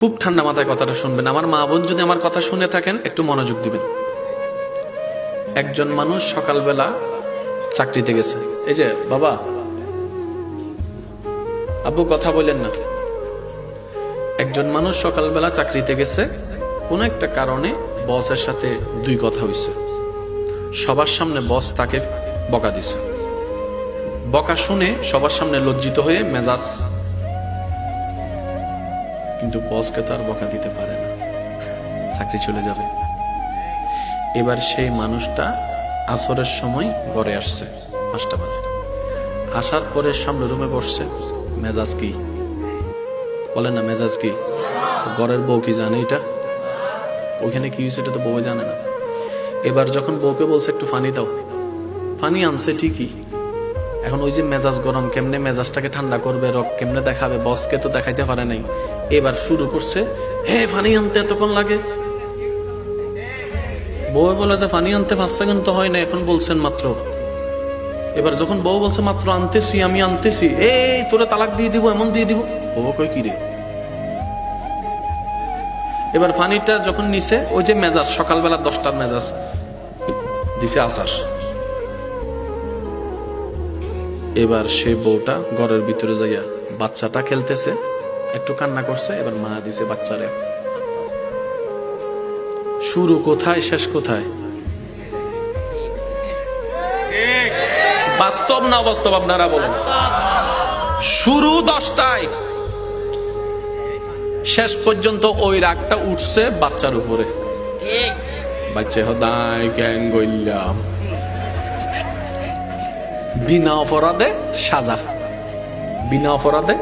খুব ঠান্ডা মাথায় কথাটা শুনবেন। আমার মা বোন যদি আমার কথা শুনে থাকেন, একটু মনোযোগ দিবেন। একজন মানুষ সকালবেলা চাকরিতে গেছে। এই যে, বাবা, আব্বু কথা বলেন না। একজন মানুষ সকালবেলা চাকরিতে গেছে, কোন একটা কারণে বসের সাথে দুই কথা হইছে। সবার সামনে বস তাকে বকা দিছে। বকা শুনে সবার সামনে লজ্জিত হয়ে মেজাজ কিন্তু বসকে তো আর বকা দিতে পারে না। চাকরি চলে যাবে। এবার সেই মানুষটা আসরের সময় ঘরে আসছে, পাঁচটা বাজে। আসার পরে সামনে রুমে বসছে, মেজাজ কি? বলেন না, মেজাজ কি? ঘরের বউ কি জানে এটা? ওখানে কি হয়েছে এটা তো বউ জানে না। এবার যখন বউকে বলছে, একটু ফানি দাও। ফানি আনছে ঠিকই এখন ওই যে মেজাজ গরম, কেমনে মেজাজটাকে ঠান্ডা করবে রক কেমনে দেখাবে, বসকে তো দেখাইতে পারে নাই। এবার শুরু করছে, হে, ফানি আনতে এতক্ষণ লাগে? বউ বলে যে, ফানি আনতে পাঁচ সেকেন্ড তো হয় না এখন বলছেন মাত্র। এবার যখন বউ বলছে, মাত্র আনতেছি, আমি আনতেছি। এই, তোরা তালাক দিয়ে দিব, এমন দিয়ে দিব। বউ কই কি রে? এবার ফানিটা যখন নিছে, ওই যে মেজাজ, সকালবেলা দশটার মেজাজ, দিছে আসার। এবার সে বউটা ঘরের ভিতরে যাইয়া বাচ্চাটা খেলতেছে, একটু কান্না করছে, এবার মা দিছে বাচ্চারে। শুরু কোথায়, শেষ কোথায়? বাস্তব না অবাস্তব, আপনারা বলেন। শুরু দশটায়। শেষ পর্যন্ত ওই রাগটা উঠছে বাচ্চার উপরে। বাচ্চা হদায় গ্যাং গইলাম। বিনা অপরাধে সাজা। বিনা অপরাধে